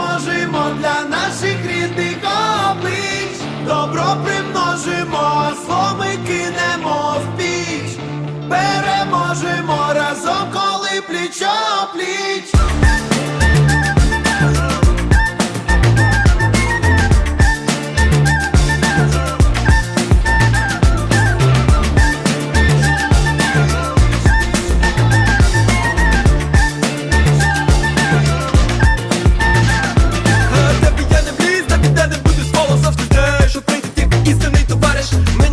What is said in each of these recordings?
розмножимо для наших рідних облич, добро примножимо, а кинемо в піч, переможемо разом, коли пліч-о-пліч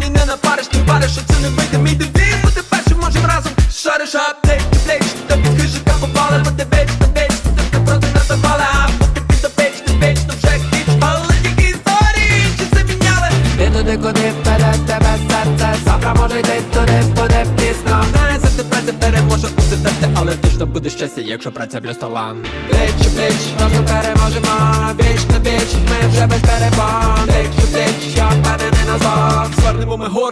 Мені не напариш, ти вариш, що це не вийде. Мій девіз Бути першим можем разом Шариш. Аптек, ти плеч, та під хижика попали Бо ти веч, та веч, ти ти проти нас запали А поки під опеч, ти веч, то вже хіч Але тільки історії, чи це міняли Ти туди, куди вперед тебе серце. Завтра може йти туди, буде пізно. Знає, за тебе це переможе усе але точно буде щастя, якщо праця плюс талант Пліч у пліч, разом переможемо. Віч на віч, ми вже без перебон